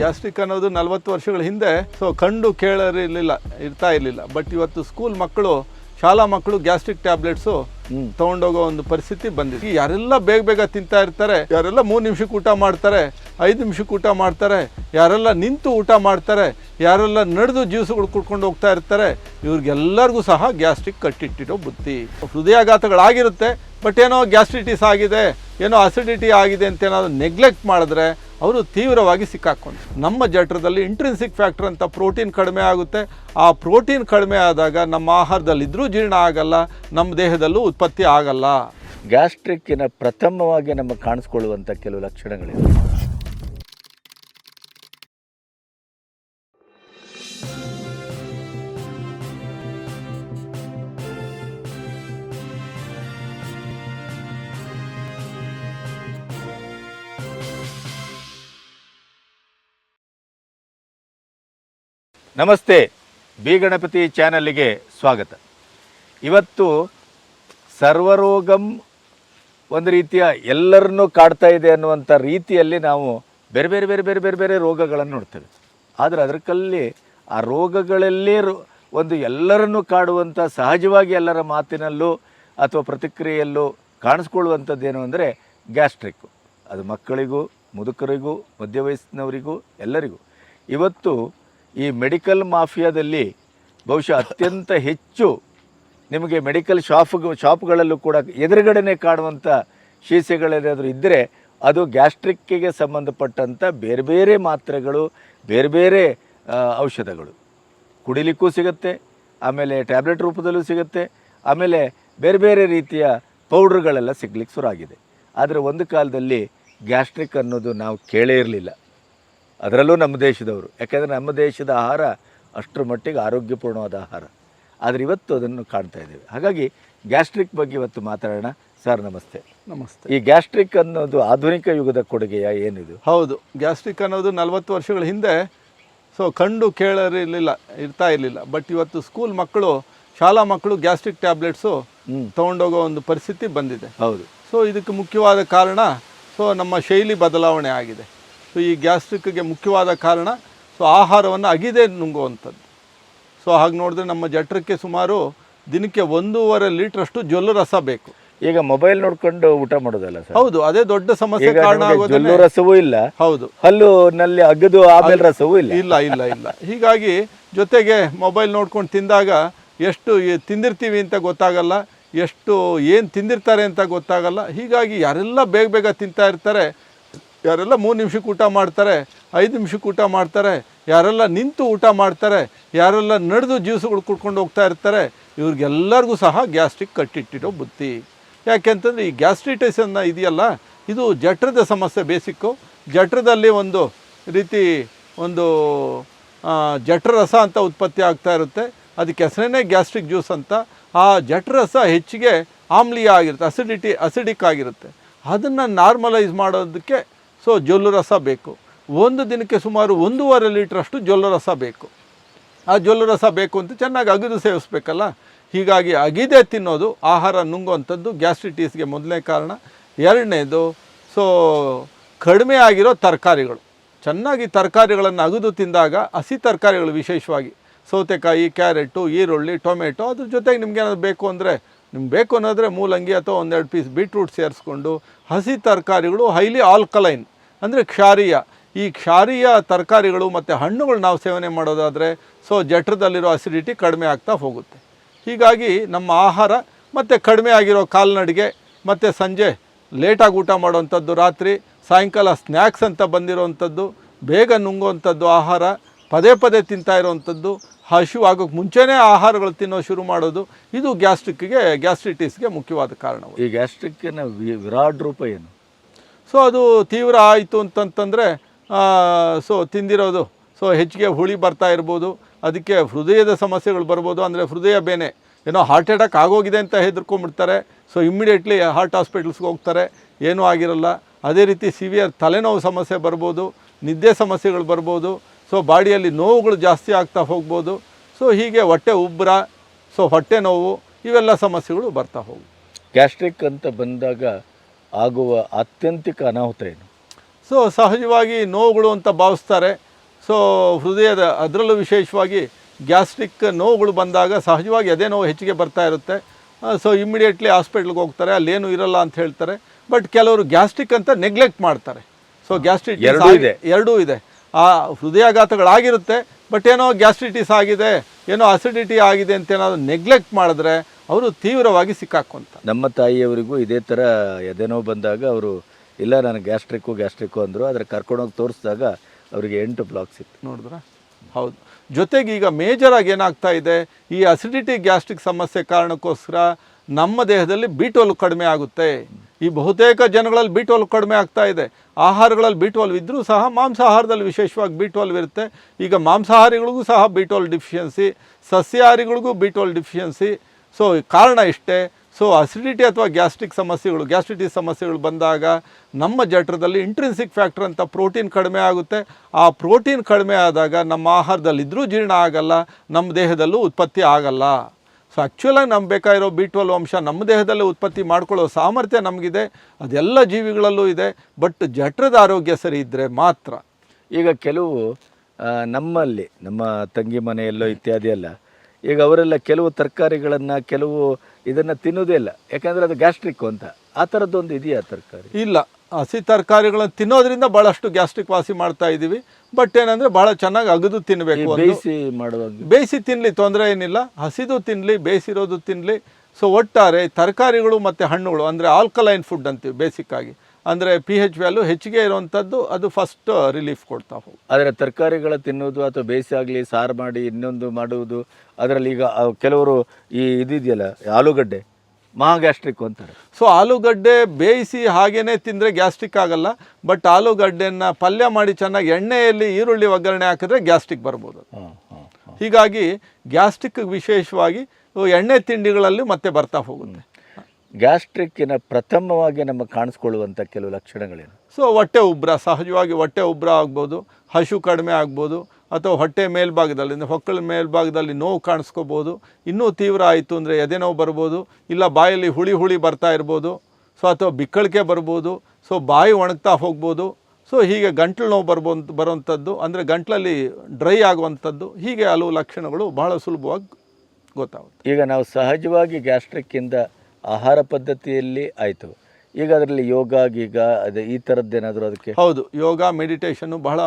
Gastric ಅನ್ನೋದು ನಲವತ್ತು ವರ್ಷಗಳ ಹಿಂದೆ ಸೊ ಕಂಡು ಕೇಳಿರಲಿಲ್ಲ ಇರ್ತಾ ಇರಲಿಲ್ಲ. ಬಟ್ ಇವತ್ತು ಸ್ಕೂಲ್ ಮಕ್ಕಳು ಶಾಲಾ ಮಕ್ಕಳು ಗ್ಯಾಸ್ಟ್ರಿಕ್ ಟ್ಯಾಬ್ಲೆಟ್ಸು ತಗೊಂಡೋಗೋ ಒಂದು ಪರಿಸ್ಥಿತಿ ಬಂದಿದೆ. ಈ ಯಾರೆಲ್ಲ ಬೇಗ ಬೇಗ ತಿಂತಾ ಇರ್ತಾರೆ ಯಾರೆಲ್ಲ ಮೂರು ನಿಮಿಷಕ್ಕೆ ಊಟ ಮಾಡ್ತಾರೆ ಐದು ನಿಮಿಷಕ್ಕೆ ಊಟ ಮಾಡ್ತಾರೆ ಯಾರೆಲ್ಲ ನಿಂತು ಊಟ ಮಾಡ್ತಾರೆ ಯಾರೆಲ್ಲ ನಡೆದು ಜ್ಯೂಸುಗಳು ಕುಡ್ಕೊಂಡು ಹೋಗ್ತಾ ಇರ್ತಾರೆ ಇವ್ರಿಗೆಲ್ಲರಿಗೂ ಸಹ ಗ್ಯಾಸ್ಟ್ರಿಕ್ ಕಟ್ಟಿಟ್ಟಿರೋ ಬುತ್ತಿ ಹೃದಯಾಘಾತಗಳಾಗಿರುತ್ತೆ ಬಟ್ ಏನೋ ಗ್ಯಾಸ್ಟ್ರಿಟಿಸ್ ಆಗಿದೆ, ಏನೋ ಅಸಿಡಿಟಿ ಆಗಿದೆ ಅಂತ ಏನಾದರೂ ನೆಗ್ಲೆಕ್ಟ್ ಮಾಡಿದ್ರೆ ಅವರು ತೀವ್ರವಾಗಿ ಸಿಕ್ಕಾಕೊಂಡು ನಮ್ಮ ಜಠರದಲ್ಲಿ ಇಂಟ್ರಿನ್ಸಿಕ್ ಫ್ಯಾಕ್ಟರ್ ಅಂತ ಪ್ರೋಟೀನ್ ಕಡಿಮೆ ಆಗುತ್ತೆ. ಆ ಪ್ರೋಟೀನ್ ಕಡಿಮೆ ಆದಾಗ ನಮ್ಮ ಆಹಾರದಲ್ಲಿ ಇದ್ರೂ ಜೀರ್ಣ ಆಗಲ್ಲ, ನಮ್ಮ ದೇಹದಲ್ಲೂ ಉತ್ಪತ್ತಿ ಆಗಲ್ಲ. ಗ್ಯಾಸ್ಟ್ರಿಕ್ಕಿನ ಪ್ರಥಮವಾಗಿ ನಮಗೆ ಕಾಣಿಸ್ಕೊಳ್ಳುವಂಥ ಕೆಲವು ಲಕ್ಷಣಗಳಿವೆ. ನಮಸ್ತೆ, ಬಿ ಗಣಪತಿ ಚಾನಲ್ಗೆ ಸ್ವಾಗತ. ಇವತ್ತು ಸರ್ವರೋಗಂ ಒಂದು ರೀತಿಯ ಎಲ್ಲರನ್ನೂ ಕಾಡ್ತಾ ಇದೆ ಅನ್ನುವಂಥ ರೀತಿಯಲ್ಲಿ ನಾವು ಬೇರೆ ಬೇರೆ ಬೇರೆ ಬೇರೆ ಬೇರೆ ಬೇರೆ ರೋಗಗಳನ್ನು ನೋಡ್ತೇವೆ. ಆದರೆ ಅದಕ್ಕಲ್ಲಿ ಆ ರೋಗಗಳಲ್ಲಿ ಒಂದು ಎಲ್ಲರನ್ನು ಕಾಡುವಂಥ ಸಹಜವಾಗಿ ಎಲ್ಲರ ಮಾತಿನಲ್ಲೂ ಅಥವಾ ಪ್ರತಿಕ್ರಿಯೆಯಲ್ಲೂ ಕಾಣಿಸ್ಕೊಳ್ಳುವಂಥದ್ದೇನು ಅಂದರೆ ಗ್ಯಾಸ್ಟ್ರಿಕ್ಕು ಅದು ಮಕ್ಕಳಿಗೂ, ಮುದುಕರಿಗೂ ಮಧ್ಯ ವಯಸ್ಸಿನವರಿಗೂ ಎಲ್ಲರಿಗೂ. ಇವತ್ತು ಈ ಮೆಡಿಕಲ್ ಮಾಫಿಯಾದಲ್ಲಿ ಬಹುಶಃ ಅತ್ಯಂತ ಹೆಚ್ಚು ನಿಮಗೆ ಮೆಡಿಕಲ್ ಶಾಪ್ ಶಾಪ್ಗಳಲ್ಲೂ ಕೂಡ ಎದುರುಗಡೆನೆ ಕಾಣುವಂಥ ಶೀಸೆಗಳೇನಾದರೂ ಇದ್ದರೆ ಅದು ಗ್ಯಾಸ್ಟ್ರಿಕ್ಕಿಗೆ ಸಂಬಂಧಪಟ್ಟಂಥ ಬೇರೆ ಬೇರೆ ಮಾತ್ರೆಗಳು, ಬೇರೆ ಬೇರೆ ಔಷಧಗಳು. ಕುಡಿಲಿಕ್ಕೂ ಸಿಗುತ್ತೆ, ಆಮೇಲೆ ಟ್ಯಾಬ್ಲೆಟ್ ರೂಪದಲ್ಲೂ ಸಿಗುತ್ತೆ, ಆಮೇಲೆ ಬೇರೆ ಬೇರೆ ರೀತಿಯ ಪೌಡ್ರ್ಗಳೆಲ್ಲ ಸಿಗ್ಲಿಕ್ಕೆ ಶುರು ಆಗಿದೆ. ಆದರೆ ಒಂದು ಕಾಲದಲ್ಲಿ ಗ್ಯಾಸ್ಟ್ರಿಕ್ ಅನ್ನೋದು ನಾವು ಕೇಳೇ ಇರಲಿಲ್ಲ. ಅದರಲ್ಲೂ ನಮ್ಮ ದೇಶದವರು. ಯಾಕೆಂದರೆ ನಮ್ಮ ದೇಶದ ಆಹಾರ ಅಷ್ಟರ ಮಟ್ಟಿಗೆ ಆರೋಗ್ಯಪೂರ್ಣವಾದ ಆಹಾರ. ಆದರೆ ಇವತ್ತು ಅದನ್ನು ಕಾಣ್ತಾ ಇದ್ದೇವೆ. ಹಾಗಾಗಿ ಗ್ಯಾಸ್ಟ್ರಿಕ್ ಬಗ್ಗೆ ಇವತ್ತು ಮಾತಾಡೋಣ. ಸರ್ ನಮಸ್ತೆ. ನಮಸ್ತೆ. ಈ ಗ್ಯಾಸ್ಟ್ರಿಕ್ ಅನ್ನೋದು ಆಧುನಿಕ ಯುಗದ ಕೊಡುಗೆಯ ಏನಿದು? ಹೌದು. ಗ್ಯಾಸ್ಟ್ರಿಕ್ ಅನ್ನೋದು ನಲವತ್ತು ವರ್ಷಗಳ ಹಿಂದೆ ಸೊ ಕಂಡು ಕೇಳಿರಲಿಲ್ಲ ಇರ್ತಾ ಇರಲಿಲ್ಲ. ಬಟ್ ಇವತ್ತು ಸ್ಕೂಲ್ ಮಕ್ಕಳು ಶಾಲಾ ಮಕ್ಕಳು ಗ್ಯಾಸ್ಟ್ರಿಕ್ ಟ್ಯಾಬ್ಲೆಟ್ಸು ತಗೊಂಡೋಗೋ ಒಂದು ಪರಿಸ್ಥಿತಿ ಬಂದಿದೆ. ಹೌದು. ಸೊ ಇದಕ್ಕೆ ಮುಖ್ಯವಾದ ಕಾರಣ ಸೊ ನಮ್ಮ ಶೈಲಿ ಬದಲಾವಣೆ ಆಗಿದೆ. ಸೊ ಈ ಗ್ಯಾಸ್ಟ್ರಿಕ್ಗೆ ಮುಖ್ಯವಾದ ಕಾರಣ ಸೊ ಆಹಾರವನ್ನು ಅಗಿದೇ ನುಂಗುವಂಥದ್ದು. ಸೊ ಹಾಗೆ ನೋಡಿದ್ರೆ ನಮ್ಮ ಜಠರಕ್ಕೆ ಸುಮಾರು ದಿನಕ್ಕೆ ಒಂದೂವರೆ ಲೀಟ್ರಷ್ಟು ಜೊಲ್ಲು ರಸ ಬೇಕು. ಈಗ ಮೊಬೈಲ್ ನೋಡ್ಕೊಂಡು ಊಟ ಮಾಡೋದಲ್ಲ ಸರ್? ಹೌದು ಅದೇ ದೊಡ್ಡ ಸಮಸ್ಯೆ ಕಾರಣ ಆಗೋದು ಆಗೋದನ್ನೇ ರಸವೂ ಇಲ್ಲ. ಹೌದು. ಹಲ್ಲು ನಲ್ಲಿ ಅಗದು ಆಮೇಲೆ ರಸವೂ ಇಲ್ಲ. ಇಲ್ಲ ಇಲ್ಲ ಇಲ್ಲ. ಹೀಗಾಗಿ ಜೊತೆಗೆ ಮೊಬೈಲ್ ನೋಡ್ಕೊಂಡು ತಿಂದಾಗ ಎಷ್ಟು ತಿಂದಿರ್ತೀವಿ ಅಂತ ಗೊತ್ತಾಗಲ್ಲ ಎಷ್ಟು ಏನು ತಿಂದಿರ್ತಾರೆ ಅಂತ ಗೊತ್ತಾಗಲ್ಲ. ಹೀಗಾಗಿ ಯಾರೆಲ್ಲ ಬೇಗ ಬೇಗ ತಿಂತಾ ಇರ್ತಾರೆ ಯಾರೆಲ್ಲ ಮೂರು ನಿಮಿಷಕ್ಕೆ ಊಟ ಮಾಡ್ತಾರೆ, ಐದು ನಿಮಿಷಕ್ಕೆ ಊಟ ಮಾಡ್ತಾರೆ, ಯಾರೆಲ್ಲ ನಿಂತು ಊಟ ಮಾಡ್ತಾರೆ, ಯಾರೆಲ್ಲ ನಡೆದು ಜ್ಯೂಸುಗಳು ಕುಡ್ಕೊಂಡು ಹೋಗ್ತಾ ಇರ್ತಾರೆ, ಇವ್ರಿಗೆಲ್ಲರಿಗೂ ಸಹ ಗ್ಯಾಸ್ಟ್ರಿಕ್ ಕಟ್ಟಿಟ್ಟಿರೋ ಬುತ್ತಿ ಯಾಕೆಂತಂದರೆ ಈ ಗ್ಯಾಸ್ಟ್ರಿಟಿಸ್ ಅನ್ನೋ ಇದೆಯಲ್ಲ, ಇದು ಜಠರದ ಸಮಸ್ಯೆ ಬೇಸಿಕ್ಕು. ಜಠರದಲ್ಲಿ ಒಂದು ರೀತಿ ಒಂದು ಜಠರಸ ಅಂತ ಉತ್ಪತ್ತಿ ಆಗ್ತಾ ಇರುತ್ತೆ. ಅದಕ್ಕೆ ಹೆಸರೇ ಗ್ಯಾಸ್ಟ್ರಿಕ್ ಜ್ಯೂಸ್ ಅಂತ. ಆ ಜಠರಸ ಹೆಚ್ಚಿಗೆ ಆಮ್ಲೀಯ ಆಗಿರುತ್ತೆ, ಅಸಿಡಿಟಿ, ಅಸಿಡಿಕ್ ಆಗಿರುತ್ತೆ. ಅದನ್ನು ನಾರ್ಮಲೈಸ್ ಮಾಡೋದಕ್ಕೆ ಸೊ ಜೊಲ್ಲು ರಸ ಬೇಕು. ಒಂದು ದಿನಕ್ಕೆ ಸುಮಾರು ಒಂದೂವರೆ ಲೀಟ್ರಷ್ಟು ಜೊಲ್ಲು ರಸ ಬೇಕು. ಆ ಜೊಲ್ಲು ರಸ ಬೇಕು ಅಂತ ಚೆನ್ನಾಗಿ ಅಗಿದು ಸೇವಿಸ್ಬೇಕಲ್ಲ? ಹೀಗಾಗಿ ಅಗಿದೇ ತಿನ್ನೋದು, ಆಹಾರ ನುಂಗುವಂಥದ್ದು ಗ್ಯಾಸ್ಟ್ರಿಟೀಸ್ಗೆ ಮೊದಲನೇ ಕಾರಣ. ಎರಡನೇದು, ಸೊ ಕಡಿಮೆ ಆಗಿರೋ ತರಕಾರಿಗಳು. ಚೆನ್ನಾಗಿ ತರಕಾರಿಗಳನ್ನು ಅಗಿದು ತಿಂದಾಗ ಹಸಿ ತರಕಾರಿಗಳು ವಿಶೇಷವಾಗಿ ಸೌತೆಕಾಯಿ, ಕ್ಯಾರೆಟು, ಈರುಳ್ಳಿ, ಟೊಮೆಟೊ ಅದ್ರ ಜೊತೆಗೆ ನಿಮ್ಗೆ ಏನಾದ್ರು ಬೇಕು ಅಂದರೆ ನಿಮ್ಗೆ ಬೇಕು ಅನ್ನೋದ್ರೆ ಮೂಲಂಗಿ ಅಥವಾ ಒಂದೆರಡು ಪೀಸ್ ಬೀಟ್ರೂಟ್ ಸೇರಿಸ್ಕೊಂಡು ಹಸಿ ತರಕಾರಿಗಳು ಹೈಲಿ ಆಲ್ಕಲೈನ್ ಅಂದರೆ ಕ್ಷಾರೀಯ. ಈ ಕ್ಷಾರೀಯ ತರಕಾರಿಗಳು ಮತ್ತು ಹಣ್ಣುಗಳು ನಾವು ಸೇವನೆ ಮಾಡೋದಾದರೆ ಸೊ ಜಠರದಲ್ಲಿರೋ ಅಸಿಡಿಟಿ ಕಡಿಮೆ ಆಗ್ತಾ ಹೋಗುತ್ತೆ. ಹೀಗಾಗಿ ನಮ್ಮ ಆಹಾರ ಮತ್ತು ಕಡಿಮೆ ಆಗಿರೋ ಕಾಲ್ನಡಿಗೆ ಮತ್ತು ಸಂಜೆ ಲೇಟಾಗಿ ಊಟ ಮಾಡೋವಂಥದ್ದು ರಾತ್ರಿ ಸಾಯಂಕಾಲ ಸ್ನ್ಯಾಕ್ಸ್ ಅಂತ ಬಂದಿರೋವಂಥದ್ದು ಬೇಗ ನುಂಗುವಂಥದ್ದು ಆಹಾರ, ಪದೇ ಪದೇ ತಿಂತಾ ಇರೋವಂಥದ್ದು ಹಸಿವು ಆಗೋಕ್ಕೆ ಮುಂಚೆನೇ ಆಹಾರಗಳು ತಿನ್ನೋ ಶುರು ಮಾಡೋದು. ಇದು ಗ್ಯಾಸ್ಟ್ರಿಕ್ಗೆ ಗ್ಯಾಸ್ಟ್ರಿಟಿಸ್ಗೆ ಮುಖ್ಯವಾದ ಕಾರಣ ಈ ಗ್ಯಾಸ್ಟ್ರಿಕ್ಕಿನ ವಿರಾಡ್ ವಿರಾಟ್ ರೂಪ ಏನು? ಸೊ ಅದು ತೀವ್ರ ಆಯಿತು ಅಂತಂತಂದರೆ ಸೊ ತಿಂದಿರೋದು. ಸೊ ಹೆಚ್ಚಿಗೆ ಹುಳಿ ಬರ್ತಾ ಇರ್ಬೋದು. ಅದಕ್ಕೆ ಹೃದಯದ ಸಮಸ್ಯೆಗಳು ಬರ್ಬೋದು. ಅಂದರೆ ಹೃದಯ ಬೇನೆ. ಏನೋ ಹಾರ್ಟ್ ಅಟ್ಯಾಕ್ ಆಗೋಗಿದೆ ಅಂತ ಹೆದರ್ಕೊಂಡ್ಬಿಡ್ತಾರೆ. ಸೊ ಇಮ್ಮಿಡಿಯೇಟ್ಲಿ ಹಾರ್ಟ್ ಹಾಸ್ಪಿಟಲ್ಸ್ಗೆ ಹೋಗ್ತಾರೆ. ಏನೂ ಆಗಿರಲ್ಲ. ಅದೇ ರೀತಿ ಸಿವಿಯರ್ ತಲೆನೋವು ಸಮಸ್ಯೆ ಬರ್ಬೋದು. ನಿದ್ದೆ ಸಮಸ್ಯೆಗಳು ಬರ್ಬೋದು. ಸೊ ಬಾಡಿಯಲ್ಲಿ ನೋವುಗಳು ಜಾಸ್ತಿ ಆಗ್ತಾ ಹೋಗ್ಬೋದು. ಸೊ ಹೀಗೆ ಹೊಟ್ಟೆ ಉಬ್ಬರ ಸೊ ಹೊಟ್ಟೆ ನೋವು ಇವೆಲ್ಲ ಸಮಸ್ಯೆಗಳು ಬರ್ತಾ ಹೋಗ್ಬೋದು ಗ್ಯಾಸ್ಟ್ರಿಕ್ ಅಂತ ಬಂದಾಗ ಆಗುವ ಆತ್ಯಂತಿಕ ಅನಾಹುತ ಏನು? ಸೊ ಸಹಜವಾಗಿ ನೋವುಗಳು ಅಂತ ಭಾವಿಸ್ತಾರೆ. ಸೊ ಹೃದಯದ ಅದರಲ್ಲೂ ವಿಶೇಷವಾಗಿ ಗ್ಯಾಸ್ಟ್ರಿಕ್ ನೋವುಗಳು ಬಂದಾಗ ಸಹಜವಾಗಿ ಅದೇ ನೋವು ಹೆಚ್ಚಿಗೆ ಬರ್ತಾ ಇರುತ್ತೆ. ಸೊ ಇಮ್ಮಿಡಿಯೇಟ್ಲಿ ಹಾಸ್ಪಿಟ್ಲ್ಗೆ ಹೋಗ್ತಾರೆ ಅಲ್ಲೇನು ಇರಲ್ಲ ಅಂತ ಹೇಳ್ತಾರೆ. ಬಟ್ ಕೆಲವರು ಗ್ಯಾಸ್ಟ್ರಿಕ್ ಅಂತ ನೆಗ್ಲೆಕ್ಟ್ ಮಾಡ್ತಾರೆ. ಸೊ ಇದೆ. ಎರಡೂ ಇದೆ. ಆ ಹೃದಯಾಘಾತಗಳಾಗಿರುತ್ತೆ ಬಟ್ ಏನೋ ಗ್ಯಾಸ್ಟ್ರಿಟಿಸ್ ಆಗಿದೆ ಏನೋ ಅಸಿಡಿಟಿ ಆಗಿದೆ ಅಂತ ಏನಾದರೂ ನೆಗ್ಲೆಕ್ಟ್ ಮಾಡಿದ್ರೆ ಅವರು ತೀವ್ರವಾಗಿ ಸಿಕ್ಕಾಕೊಂತ ನಮ್ಮ ತಾಯಿಯವರಿಗೂ ಇದೇ ಥರ ಎದೆನೋ ಬಂದಾಗ ಅವರು ಇಲ್ಲ ನನಗೆ ಗ್ಯಾಸ್ಟ್ರಿಕ್ಕು ಗ್ಯಾಸ್ಟ್ರಿಕ್ಕು ಅಂದರು ಆದರೆ ಕರ್ಕೊಂಡೋಗಿ ತೋರಿಸಿದಾಗ ಅವರಿಗೆ ಎಂಟು ಬ್ಲಾಕ್ಸ್ ಇತ್ತು. ನೋಡಿದ್ರ? ಹೌದು. ಜೊತೆಗೆ ಈಗ ಮೇಜರ್ ಆಗಿ ಏನಾಗ್ತಾ ಇದೆ ಈ ಅಸಿಡಿಟಿ ಗ್ಯಾಸ್ಟ್ರಿಕ್ ಸಮಸ್ಯೆ ಕಾರಣಕ್ಕೋಸ್ಕರ ನಮ್ಮ ದೇಹದಲ್ಲಿ ಬೀಟೋಲ್ ಕಡಿಮೆ ಆಗುತ್ತೆ. ಈ ಬಹುತೇಕ ಜನಗಳಲ್ಲಿ ಬೀಟೋಲ್ ಕಡಿಮೆ ಆಗ್ತಾ ಇದೆ. ಆಹಾರಗಳಲ್ಲಿ ಬೀಟೋಲ್ ಇದ್ದರೂ ಸಹ ಮಾಂಸಾಹಾರದಲ್ಲಿ ವಿಶೇಷವಾಗಿ ಬೀಟೋಲ್ ಇರುತ್ತೆ. ಈಗ ಮಾಂಸಾಹಾರಿಗಳಿಗೂ ಸಹ ಬೀಟೋಲ್ ಡಿಫಿಷಿಯನ್ಸಿ, ಸಸ್ಯಾಹಾರಿಗಳಿಗೂ ಬೀಟೋಲ್ ಡಿಫಿಷಿಯನ್ಸಿ. ಸೊ, ಕಾರಣ ಇಷ್ಟೇ. ಸೊ, ಅಸಿಡಿಟಿ ಅಥವಾ ಗ್ಯಾಸ್ಟ್ರಿಕ್ ಸಮಸ್ಯೆಗಳು, ಗ್ಯಾಸ್ಟ್ರಿಟಿಸ್ ಸಮಸ್ಯೆಗಳು ಬಂದಾಗ ನಮ್ಮ ಜಠರದಲ್ಲಿ ಇಂಟ್ರೆನ್ಸಿಕ್ ಫ್ಯಾಕ್ಟರ್ ಅಂತ ಪ್ರೋಟೀನ್ ಕಡಿಮೆ ಆಗುತ್ತೆ. ಆ ಪ್ರೋಟೀನ್ ಕಡಿಮೆ ಆದಾಗ ನಮ್ಮ ಆಹಾರದಲ್ಲಿದ್ದರೂ ಜೀರ್ಣ ಆಗಲ್ಲ, ನಮ್ಮ ದೇಹದಲ್ಲೂ ಉತ್ಪತ್ತಿ ಆಗಲ್ಲ. ಸೊ ಆ್ಯಕ್ಚುಲಾಗಿ ನಮ್ಗೆ ಬೇಕಾಗಿರೋ ಬಿ ಟ್ವೆಲ್ ಅಂಶ ನಮ್ಮ ದೇಹದಲ್ಲೇ ಉತ್ಪತ್ತಿ ಮಾಡ್ಕೊಳ್ಳೋ ಸಾಮರ್ಥ್ಯ ನಮಗಿದೆ. ಅದೆಲ್ಲ ಜೀವಿಗಳಲ್ಲೂ ಇದೆ. ಬಟ್ ಜಠರದ ಆರೋಗ್ಯ ಸರಿ ಇದ್ದರೆ ಮಾತ್ರ. ಈಗ ಕೆಲವು ನಮ್ಮಲ್ಲಿ, ನಮ್ಮ ತಂಗಿ ಮನೆಯಲ್ಲೋ ಇತ್ಯಾದಿ ಎಲ್ಲ ಈಗ ಅವರೆಲ್ಲ ಕೆಲವು ತರಕಾರಿಗಳನ್ನು, ಕೆಲವು ಇದನ್ನು ತಿನ್ನೋದೇ ಇಲ್ಲ. ಯಾಕಂದರೆ ಅದು ಗ್ಯಾಸ್ಟ್ರಿಕ್ ಅಂತ. ಆ ಥರದ್ದೊಂದು ಇದೆಯಾ ತರಕಾರಿ? ಇಲ್ಲ. ಹಸಿ ತರಕಾರಿಗಳನ್ನು ತಿನ್ನೋದ್ರಿಂದ ಭಾಳಷ್ಟು ಗ್ಯಾಸ್ಟ್ರಿಕ್ ವಾಸಿ ಮಾಡ್ತಾ ಇದ್ದೀವಿ ಬಟ್ ಏನಂದರೆ ಭಾಳ ಚೆನ್ನಾಗಿ ಅಗದು ತಿನ್ನಬೇಕು ಬೇಯಿಸಿ ಮಾಡೋದು ಬೇಯಿಸಿ ತಿನ್ನಲಿ ತೊಂದರೆ ಏನಿಲ್ಲ. ಹಸಿದು ತಿನ್ನಲಿ ಬೇಯಿಸಿರೋದು ತಿನ್ನಲಿ ಸೊ ಒಟ್ಟಾರೆ ತರಕಾರಿಗಳು ಮತ್ತು ಹಣ್ಣುಗಳು ಅಂದರೆ ಆಲ್ಕಲೈನ್ ಫುಡ್ ಅಂತೀವಿ ಬೇಸಿಕ್ಕಾಗಿ ಅಂದರೆ ಪಿ ಹೆಚ್ ವ್ಯಾಲ್ಯೂ ಹೆಚ್ಚಿಗೆ ಇರುವಂಥದ್ದು ಅದು ಫಸ್ಟ್ ರಿಲೀಫ್ ಕೊಡ್ತಾ ಹೋಗಿ ಆದರೆ ತರಕಾರಿಗಳ ತಿನ್ನೋದು ಅಥವಾ ಬೇಸಿ ಆಗಲಿ ಸಾರು ಮಾಡಿ ಇನ್ನೊಂದು ಮಾಡುವುದು ಅದರಲ್ಲಿ ಈಗ ಕೆಲವರು ಈ ಇದಿದೆಯಲ್ಲ ಆಲೂಗಡ್ಡೆ ಮಹಾ ಗ್ಯಾಸ್ಟ್ರಿಕ್ ಅಂತಾರೆ. ಸೊ ಆಲೂಗಡ್ಡೆ ಬೇಯಿಸಿ ಹಾಗೇ ತಿಂದರೆ ಗ್ಯಾಸ್ಟ್ರಿಕ್ ಆಗಲ್ಲ ಬಟ್ ಆಲೂಗಡ್ಡೆಯನ್ನು ಪಲ್ಯ ಮಾಡಿ ಚೆನ್ನಾಗಿ ಎಣ್ಣೆಯಲ್ಲಿ ಈರುಳ್ಳಿ ಒಗ್ಗರಣೆ ಹಾಕಿದ್ರೆ ಗ್ಯಾಸ್ಟ್ರಿಕ್ ಬರ್ಬೋದು. ಹೀಗಾಗಿ ಗ್ಯಾಸ್ಟ್ರಿಕ್ ವಿಶೇಷವಾಗಿ ಎಣ್ಣೆ ತಿಂಡಿಗಳಲ್ಲಿ ಮತ್ತೆ ಬರ್ತಾ ಹೋಗುತ್ತೆ. ಗ್ಯಾಸ್ಟ್ರಿಕ್ಕಿನ ಪ್ರಥಮವಾಗಿ ನಮಗೆ ಕಾಣಿಸ್ಕೊಳ್ಳುವಂಥ ಕೆಲವು ಲಕ್ಷಣಗಳೇನು? ಸೊ ಹೊಟ್ಟೆ ಉಬ್ಬರ ಸಹಜವಾಗಿ ಹೊಟ್ಟೆ ಉಬ್ಬರ ಆಗ್ಬೋದು ಹಸು ಕಡಿಮೆ ಆಗ್ಬೋದು ಅಥವಾ ಹೊಟ್ಟೆ ಮೇಲ್ಭಾಗದಲ್ಲಿ ಅಂದರೆ ಹೊಕ್ಕಳ ಮೇಲ್ಭಾಗದಲ್ಲಿ ನೋವು ಕಾಣಿಸ್ಕೋಬೋದು ಇನ್ನೂ ತೀವ್ರ ಆಯಿತು ಅಂದರೆ ಎದೆ ನೋವು ಬರ್ಬೋದು ಇಲ್ಲ ಬಾಯಲ್ಲಿ ಹುಳಿ ಹುಳಿ ಬರ್ತಾ ಇರ್ಬೋದು ಸೊ ಅಥವಾ ಬಿಕ್ಕಳಿಕೆ ಬರ್ಬೋದು ಸೊ ಬಾಯಿ ಒಣಗ್ತಾ ಹೋಗ್ಬೋದು ಸೊ ಹೀಗೆ ಗಂಟ್ಲು ನೋವು ಬರ್ಬೋದು ಬರುವಂಥದ್ದು ಅಂದರೆ ಗಂಟ್ಲಲ್ಲಿ ಡ್ರೈ ಆಗುವಂಥದ್ದು ಹೀಗೆ ಹಲವು ಲಕ್ಷಣಗಳು ಬಹಳ ಸುಲಭವಾಗಿ ಗೊತ್ತಾಗುತ್ತೆ. ಈಗ ನಾವು ಸಹಜವಾಗಿ ಗ್ಯಾಸ್ಟ್ರಿಕ್ಕಿಂದ ಆಹಾರ ಪದ್ಧತಿಯಲ್ಲಿ ಆಯಿತು. ಈಗ ಅದರಲ್ಲಿ ಯೋಗ ಗೀಗ ಅದೇ ಈ ಥರದ್ದೇನಾದರೂ ಅದಕ್ಕೆ? ಹೌದು ಯೋಗ ಮೆಡಿಟೇಷನ್ನು ಬಹಳ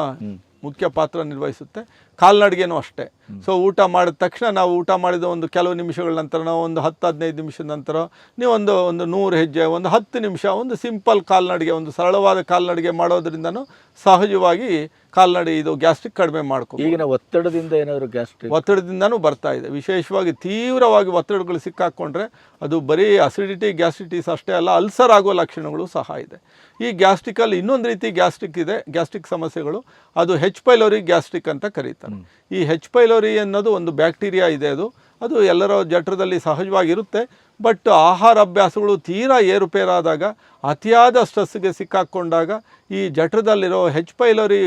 ಮುಖ್ಯ ಪಾತ್ರ ನಿರ್ವಹಿಸುತ್ತೆ. ಕಾಲ್ನಡಿಗೆನೂ ಅಷ್ಟೇ. ಸೊ ಊಟ ಮಾಡಿದ ತಕ್ಷಣ ನಾವು ಊಟ ಮಾಡಿದ ಒಂದು ಕೆಲವು ನಿಮಿಷಗಳ ನಂತರ ನಾವು ಒಂದು ಹತ್ತು ಹದಿನೈದು ನಿಮಿಷದ ನಂತರ ನೀವು ಒಂದು ಒಂದು ನೂರು ಹೆಜ್ಜೆ ಒಂದು ಹತ್ತು ನಿಮಿಷ ಒಂದು ಸಿಂಪಲ್ ಕಾಲ್ನಡಿಗೆ ಒಂದು ಸರಳವಾದ ಕಾಲ್ನಡಿಗೆ ಮಾಡೋದ್ರಿಂದನೂ ಸಹಜವಾಗಿ ಕಾಲ್ನಡಿ ಇದು ಗ್ಯಾಸ್ಟ್ರಿಕ್ ಕಡಿಮೆ ಮಾಡ್ಕೊ ಈಗಿನ ಒತ್ತಡದಿಂದ ಏನಾದರೂ ಗ್ಯಾಸ್ಟ್ರಿಕ್ ಒತ್ತಡದಿಂದನೂ ಬರ್ತಾ ಇದೆ. ವಿಶೇಷವಾಗಿ ತೀವ್ರವಾಗಿ ಒತ್ತಡಗಳು ಸಿಕ್ಕಾಕ್ಕೊಂಡ್ರೆ ಅದು ಬರೀ ಅಸಿಡಿಟಿ ಗ್ಯಾಸ್ಟ್ರಿಟಿಸ್ ಅಷ್ಟೇ ಅಲ್ಲ ಅಲ್ಸರ್ ಆಗೋ ಲಕ್ಷಣಗಳು ಸಹ ಇದೆ. ಈ ಗ್ಯಾಸ್ಟ್ರಿಕಲ್ಲಿ ಇನ್ನೊಂದು ರೀತಿ ಗ್ಯಾಸ್ಟ್ರಿಕ್ ಇದೆ ಗ್ಯಾಸ್ಟ್ರಿಕ್ ಸಮಸ್ಯೆಗಳು. ಅದು ಹೆಚ್ ಪೈಲೋರಿ ಗ್ಯಾಸ್ಟ್ರಿಕ್ ಅಂತ ಕರೀತಾರೆ. ಈ ಹೆಚ್ ಪೈಲೋರಿ ಅನ್ನೋದು ಒಂದು ಬ್ಯಾಕ್ಟೀರಿಯಾ ಇದೆ ಅದು. ಅದು ಎಲ್ಲರ ಜಠರದಲ್ಲಿ ಸಹಜವಾಗಿರುತ್ತೆ. ಬಟ್ ಆಹಾರ ಅಭ್ಯಾಸಗಳು ತೀರಾ ಏರುಪೇರಾದಾಗ, ಅತಿಯಾದ ಸ್ಟ್ರೆಸ್ಗೆ ಸಿಕ್ಕಾಕ್ಕೊಂಡಾಗ ಈ ಜಠರದಲ್ಲಿರೋ ಹೆಚ್ ಪೈಲರಿ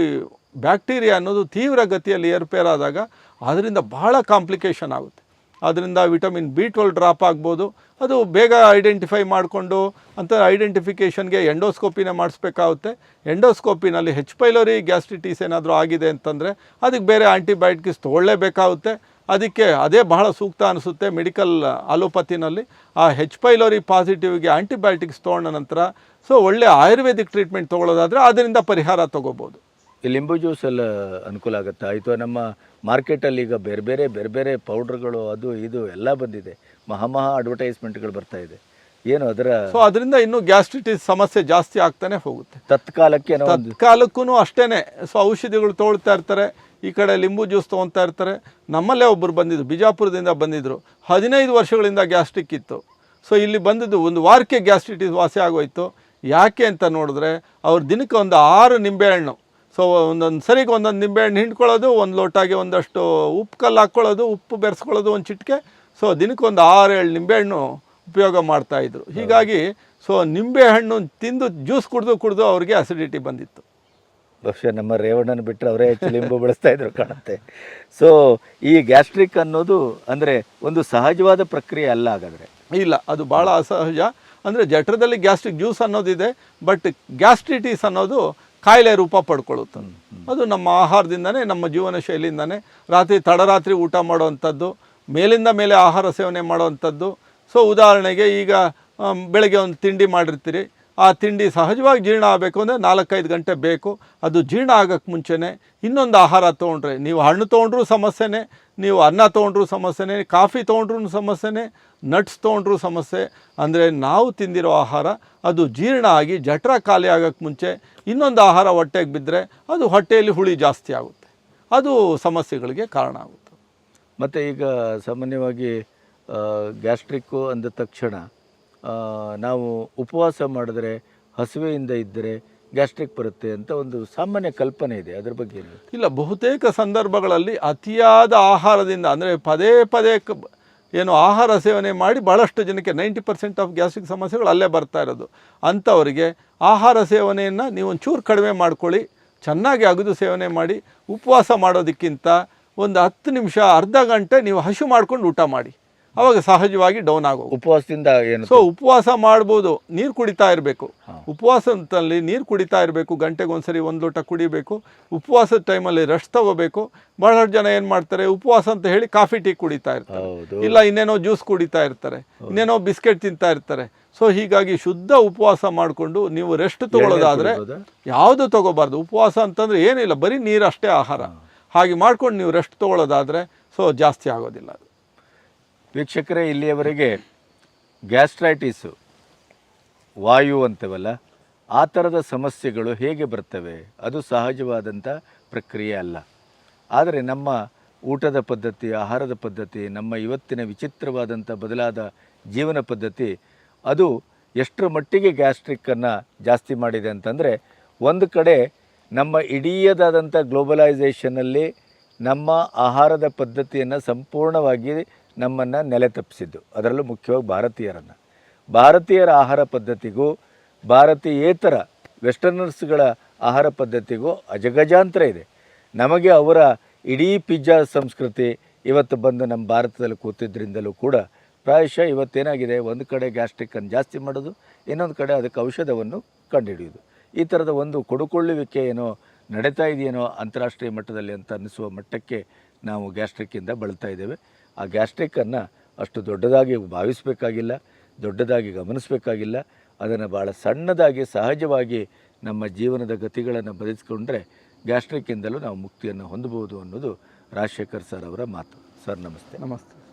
ಬ್ಯಾಕ್ಟೀರಿಯಾ ಅನ್ನೋದು ತೀವ್ರ ಗತಿಯಲ್ಲಿ ಏರುಪೇರಾದಾಗ ಅದರಿಂದ ಬಹಳ ಕಾಂಪ್ಲಿಕೇಶನ್ ಆಗುತ್ತೆ. ಅದರಿಂದ ವಿಟಮಿನ್ ಬಿ ಟ್ವೆಲ್ ಡ್ರಾಪ್ ಆಗ್ಬೋದು. ಅದು ಬೇಗ ಐಡೆಂಟಿಫೈ ಮಾಡಿಕೊಂಡು ಅಂತ ಐಡೆಂಟಿಫಿಕೇಷನ್ಗೆ ಎಂಡೋಸ್ಕೋಪಿನೇ ಮಾಡಿಸ್ಬೇಕಾಗುತ್ತೆ. ಎಂಡೋಸ್ಕೋಪಿನಲ್ಲಿ ಹೆಚ್ ಪೈಲೋರಿ ಗ್ಯಾಸ್ಟ್ರಿಟಿಸ್ ಏನಾದರೂ ಆಗಿದೆ ಅಂತಂದರೆ, ಅದಕ್ಕೆ ಬೇರೆ ಆಂಟಿಬಯೋಟಿಕ್ಸ್ ತೊಗೊಳ್ಳೇಬೇಕಾಗುತ್ತೆ. ಅದಕ್ಕೆ ಅದೇ ಬಹಳ ಸೂಕ್ತ ಅನಿಸುತ್ತೆ ಮೆಡಿಕಲ್ ಅಲೋಪತಿನಲ್ಲಿ. ಆ ಹೆಚ್ ಪೈಲೋರಿ ಪಾಸಿಟಿವ್ಗೆ ಆಂಟಿಬಯೋಟಿಕ್ಸ್ ತೊಗೊಂಡ ನಂತರ ಸೊ ಒಳ್ಳೆ ಆಯುರ್ವೇದಿಕ್ ಟ್ರೀಟ್ಮೆಂಟ್ ತೊಗೊಳ್ಳೋದಾದರೆ ಅದರಿಂದ ಪರಿಹಾರ ತೊಗೋಬೋದು. ಈ ಲಿಂಬು ಜ್ಯೂಸ್ ಎಲ್ಲ ಅನುಕೂಲ ಆಗುತ್ತಾ? ಆಯಿತು ನಮ್ಮ ಮಾರ್ಕೆಟಲ್ಲಿ ಈಗ ಬೇರೆ ಬೇರೆ ಬೇರೆ ಬೇರೆ ಪೌಡ್ರ್ಗಳು ಅದು ಇದು ಎಲ್ಲ ಬಂದಿದೆ. ಮಹಾ ಮಹಾ ಅಡ್ವರ್ಟೈಸ್ಮೆಂಟ್ಗಳು ಬರ್ತಾ ಇದೆ. ಏನು ಅದರ ಸೊ ಅದರಿಂದ ಇನ್ನೂ ಗ್ಯಾಸ್ಟ್ರಿಟಿಸ್ ಸಮಸ್ಯೆ ಜಾಸ್ತಿ ಆಗ್ತಾನೆ ಹೋಗುತ್ತೆ. ತತ್ಕಾಲಕ್ಕೆ ತತ್ಕಾಲಕ್ಕೂ ಅಷ್ಟೇ ಸೊ ಔಷಧಿಗಳು ತೊಗೊಳ್ತಾ ಇರ್ತಾರೆ. ಈ ಕಡೆ ಲಿಂಬು ಜ್ಯೂಸ್ ತೊಗೊತಾ ಇರ್ತಾರೆ. ನಮ್ಮಲ್ಲೇ ಒಬ್ಬರು ಬಂದಿದ್ದರು ಬಿಜಾಪುರದಿಂದ ಬಂದಿದ್ದರು ಹದಿನೈದು ವರ್ಷಗಳಿಂದ ಗ್ಯಾಸ್ಟ್ರಿಕ್ ಇತ್ತು. ಸೊ ಇಲ್ಲಿ ಬಂದಿದ್ದು ಒಂದು ವಾರಕ್ಕೆ ಗ್ಯಾಸ್ಟ್ರಿಟಿಸ್ ವಾಸಿ ಆಗೋಯ್ತು. ಯಾಕೆ ಅಂತ ನೋಡಿದ್ರೆ, ಅವ್ರು ದಿನಕ್ಕೆ ಒಂದು ಆರು ನಿಂಬೆಹಣ್ಣು ಸೊ ಒಂದೊಂದು ಸರಿಗೆ ಒಂದೊಂದು ನಿಂಬೆಹಣ್ಣು ಹಿಂಡ್ಕೊಳ್ಳೋದು, ಒಂದು ಲೋಟಾಗೆ ಒಂದಷ್ಟು ಉಪ್ಪು ಕಲ್ಲು ಹಾಕ್ಕೊಳ್ಳೋದು ಉಪ್ಪು ಬೆರೆಸ್ಕೊಳ್ಳೋದು ಒಂದು ಚಿಟಿಕೆ. ಸೊ ದಿನಕ್ಕೆ ಒಂದು ಆರು ಏಳು ನಿಂಬೆಹಣ್ಣು ಉಪಯೋಗ ಮಾಡ್ತಾಯಿದ್ರು ಹೀಗಾಗಿ ಸೊ ನಿಂಬೆಹಣ್ಣು ತಿಂದು ಜ್ಯೂಸ್ ಕುಡಿದು ಕುಡಿದು ಅವ್ರಿಗೆ ಅಸಿಡಿಟಿ ಬಂದಿತ್ತು. ಬಹುಶಃ ನಮ್ಮ ರೇವಣ್ಣನ ಬಿಟ್ಟರೆ ಅವರೇ ಹೆಚ್ಚು ಲಿಂಬು ಬಳಸ್ತಾ ಇದ್ರು ಕಾಣುತ್ತೆ. ಸೊ ಈ ಗ್ಯಾಸ್ಟ್ರಿಕ್ ಅನ್ನೋದು ಅಂದರೆ ಒಂದು ಸಹಜವಾದ ಪ್ರಕ್ರಿಯೆ ಅಲ್ಲ ಹಾಗಾದರೆ. ಇಲ್ಲ ಅದು ಭಾಳ ಅಸಹಜ. ಅಂದರೆ ಜಠರದಲ್ಲಿ ಗ್ಯಾಸ್ಟ್ರಿಕ್ ಜ್ಯೂಸ್ ಅನ್ನೋದಿದೆ ಬಟ್ ಗ್ಯಾಸ್ಟ್ರಿಟಿಸ್ ಅನ್ನೋದು ಕಾಯಿಲೆ ರೂಪ ಪಡ್ಕೊಳ್ಳುತ್ತೆ. ಅದು ನಮ್ಮ ಆಹಾರದಿಂದನೇ ನಮ್ಮ ಜೀವನ ಶೈಲಿಯಿಂದನೇ ರಾತ್ರಿ ತಡರಾತ್ರಿ ಊಟ ಮಾಡುವಂಥದ್ದು ಮೇಲಿಂದ ಮೇಲೆ ಆಹಾರ ಸೇವನೆ ಮಾಡುವಂಥದ್ದು. ಸೊ ಉದಾಹರಣೆಗೆ ಈಗ ಬೆಳಗ್ಗೆ ಒಂದು ತಿಂಡಿ ಮಾಡಿರ್ತೀರಿ ಆ ತಿಂಡಿ ಸಹಜವಾಗಿ ಜೀರ್ಣ ಆಗಬೇಕು ಅಂದರೆ ನಾಲ್ಕೈದು ಗಂಟೆ ಬೇಕು. ಅದು ಜೀರ್ಣ ಆಗೋಕ್ಕೆ ಮುಂಚೆನೇ ಇನ್ನೊಂದು ಆಹಾರ ತೊಗೊಂಡ್ರೆ, ನೀವು ಹಣ್ಣು ತೊಗೊಂಡ್ರೂ ಸಮಸ್ಯೆನೇ, ನೀವು ಅನ್ನ ತೊಗೊಂಡ್ರೂ ಸಮಸ್ಯೆನೇ, ಕಾಫಿ ತೊಗೊಂಡ್ರೂ ಸಮಸ್ಯೆನೇ ನಟ್ಸ್ ತೊಗೊಂಡ್ರೂ ಸಮಸ್ಯೆ. ಅಂದರೆ ನಾವು ತಿಂದಿರೋ ಆಹಾರ, ಅದು ಜೀರ್ಣ ಆಗಿ ಜಠರ ಖಾಲಿ ಆಗೋಕ್ಕೆ ಮುಂಚೆ ಇನ್ನೊಂದು ಆಹಾರ ಹೊಟ್ಟೆಗೆ ಬಿದ್ದರೆ ಅದು ಹೊಟ್ಟೆಯಲ್ಲಿ ಹುಳಿ ಜಾಸ್ತಿ ಆಗುತ್ತೆ. ಅದು ಸಮಸ್ಯೆಗಳಿಗೆ ಕಾರಣ ಆಗುತ್ತೆ. ಮತ್ತು ಈಗ ಸಾಮಾನ್ಯವಾಗಿ ಗ್ಯಾಸ್ಟ್ರಿಕ್ಕು ಅಂದ ತಕ್ಷಣ ನಾವು ಉಪವಾಸ ಮಾಡಿದ್ರೆ ಹಸಿವೆಯಿಂದ ಇದ್ದರೆ ಗ್ಯಾಸ್ಟ್ರಿಕ್ ಬರುತ್ತೆ ಅಂತ ಒಂದು ಸಾಮಾನ್ಯ ಕಲ್ಪನೆ ಇದೆ. ಅದ್ರ ಬಗ್ಗೆ ಇಲ್ಲ, ಬಹುತೇಕ ಸಂದರ್ಭಗಳಲ್ಲಿ ಅತಿಯಾದ ಆಹಾರದಿಂದ ಅಂದರೆ ಪದೇ ಪದೇ ಏನು ಆಹಾರ ಸೇವನೆ ಮಾಡಿ ಭಾಳಷ್ಟು ಜನಕ್ಕೆ ನೈಂಟಿ ಪರ್ಸೆಂಟ್ ಆಫ್ ಗ್ಯಾಸ್ಟ್ರಿಕ್ ಸಮಸ್ಯೆಗಳು ಅಲ್ಲೇ ಬರ್ತಾ ಇರೋದು. ಅಂಥವರಿಗೆ ಆಹಾರ ಸೇವನೆಯನ್ನು ನೀವು ಒಂಚೂರು ಕಡಿಮೆ ಮಾಡ್ಕೊಳ್ಳಿ, ಚೆನ್ನಾಗಿ ಅಗದು ಸೇವನೆ ಮಾಡಿ, ಉಪವಾಸ ಮಾಡೋದಕ್ಕಿಂತ ಒಂದು ಹತ್ತು ನಿಮಿಷ, ಅರ್ಧ ಗಂಟೆ ನೀವು ಹಸು ಮಾಡ್ಕೊಂಡು ಊಟ ಮಾಡಿ. ಅವಾಗ ಸಹಜವಾಗಿ ಡೌನ್ ಆಗೋ ಉಪವಾಸದಿಂದ ಏನು ಸೊ ಉಪವಾಸ ಮಾಡ್ಬೋದು. ನೀರು ಕುಡಿತಾ ಇರಬೇಕು. ಉಪವಾಸದಲ್ಲಿ ನೀರು ಕುಡಿತಾ ಇರಬೇಕು. ಗಂಟೆಗೆ ಒಂದ್ಸರಿ ಒಂದು ಲೋಟ ಕುಡಿಬೇಕು. ಉಪವಾಸದ ಟೈಮಲ್ಲಿ ರೆಸ್ಟ್ ತಗೋಬೇಕು. ಬಹಳಷ್ಟು ಜನ ಏನು ಮಾಡ್ತಾರೆ? ಉಪವಾಸ ಅಂತ ಹೇಳಿ ಕಾಫಿ ಟೀ ಕುಡಿತಾ ಇರ್ತಾರೆ. ಇಲ್ಲ ಇನ್ನೇನೋ ಜ್ಯೂಸ್ ಕುಡಿತಾ ಇರ್ತಾರೆ. ಇನ್ನೇನೋ ಬಿಸ್ಕೆಟ್ ತಿಂತಾ ಇರ್ತಾರೆ. ಸೊ ಹೀಗಾಗಿ ಶುದ್ಧ ಉಪವಾಸ ಮಾಡಿಕೊಂಡು ನೀವು ರೆಸ್ಟ್ ತಗೊಳ್ಳೋದಾದ್ರೆ? ಯಾವುದು ತಗೋಬಾರ್ದು. ಉಪವಾಸ ಅಂತಂದ್ರೆ ಏನಿಲ್ಲ. ಬರೀ ನೀರು ಅಷ್ಟೇ ಆಹಾರ. ಹಾಗೆ ಮಾಡ್ಕೊಂಡು ನೀವು ರೆಸ್ಟ್ ತಗೊಳ್ಳೋದಾದ್ರೆ ಸೊ ಜಾಸ್ತಿ ಆಗೋದಿಲ್ಲ. ವೀಕ್ಷಕರೇ, ಇಲ್ಲಿಯವರೆಗೆ ಗ್ಯಾಸ್ಟ್ರೈಟಿಸು, ವಾಯು ಅಂತವಲ್ಲ, ಆ ಥರದ ಸಮಸ್ಯೆಗಳು ಹೇಗೆ ಬರ್ತವೆ? ಅದು ಸಹಜವಾದಂಥ ಪ್ರಕ್ರಿಯೆ ಅಲ್ಲ. ಆದರೆ ನಮ್ಮ ಊಟದ ಪದ್ಧತಿ, ಆಹಾರದ ಪದ್ಧತಿ, ನಮ್ಮ ಇವತ್ತಿನ ವಿಚಿತ್ರವಾದಂಥ ಬದಲಾದ ಜೀವನ ಪದ್ಧತಿ, ಅದು ಎಷ್ಟರ ಮಟ್ಟಿಗೆ ಗ್ಯಾಸ್ಟ್ರಿಕ್ಕನ್ನು ಜಾಸ್ತಿ ಮಾಡಿದೆ ಅಂತಂದರೆ, ಒಂದು ಕಡೆ ನಮ್ಮ ಇಡೀಯದಾದಂಥ ಗ್ಲೋಬಲೈಸೇಷನಲ್ಲಿ ನಮ್ಮ ಆಹಾರದ ಪದ್ಧತಿಯನ್ನು ಸಂಪೂರ್ಣವಾಗಿ ನಮ್ಮನ್ನು ನೆಲೆ ತಪ್ಪಿಸಿದ್ದು. ಅದರಲ್ಲೂ ಮುಖ್ಯವಾಗಿ ಭಾರತೀಯರನ್ನು. ಭಾರತೀಯರ ಆಹಾರ ಪದ್ಧತಿಗೂ, ಭಾರತೀಯೇತರ ವೆಸ್ಟರ್ನರ್ಸ್ಗಳ ಆಹಾರ ಪದ್ಧತಿಗೂ ಅಜಗಜಾಂತರ ಇದೆ. ನಮಗೆ ಅವರ ಇಡೀ ಪಿಜ್ಜಾ ಸಂಸ್ಕೃತಿ ಇವತ್ತು ಬಂದು ನಮ್ಮ ಭಾರತದಲ್ಲಿ ಕೂತಿದ್ದರಿಂದಲೂ ಕೂಡ ಪ್ರಾಯಶಃ ಇವತ್ತೇನಾಗಿದೆ? ಒಂದು ಕಡೆ ಗ್ಯಾಸ್ಟ್ರಿಕ್ಕನ್ನು ಜಾಸ್ತಿ ಮಾಡೋದು, ಇನ್ನೊಂದು ಕಡೆ ಅದಕ್ಕೆ ಔಷಧವನ್ನು ಕಂಡುಹಿಡಿಯೋದು ಈ ಥರದ ಒಂದು ಕೊಡುಕೊಳ್ಳುವಿಕೆ ಏನೋ ನಡೀತಾ ಇದೆಯೇನೋ ಅಂತಾರಾಷ್ಟ್ರೀಯ ಮಟ್ಟದಲ್ಲಿ ಅಂತ ಅನ್ನಿಸುವ ಮಟ್ಟಕ್ಕೆ ನಾವು ಗ್ಯಾಸ್ಟ್ರಿಕ್ಕಿಂದ ಬಳಲ್ತಾ ಇದ್ದೇವೆ. ಆ ಗ್ಯಾಸ್ಟ್ರಿಕ್ಕನ್ನು ಅಷ್ಟು ದೊಡ್ಡದಾಗಿ ಭಾವಿಸಬೇಕಾಗಿಲ್ಲ, ದೊಡ್ಡದಾಗಿ ಗಮನಿಸಬೇಕಾಗಿಲ್ಲ. ಅದನ್ನು ಭಾಳ ಸಣ್ಣದಾಗಿ, ಸಹಜವಾಗಿ ನಮ್ಮ ಜೀವನದ ಗತಿಗಳನ್ನು ಬದಲಿಸ್ಕೊಂಡ್ರೆ ಗ್ಯಾಸ್ಟ್ರಿಕ್ಕಿಂದಲೂ ನಾವು ಮುಕ್ತಿಯನ್ನು ಹೊಂದಬಹುದು ಅನ್ನೋದು ರಾಜಶೇಖರ್ ಸರ್ ಅವರ ಮಾತು. ಸರ್, ನಮಸ್ತೆ. ನಮಸ್ತೆ.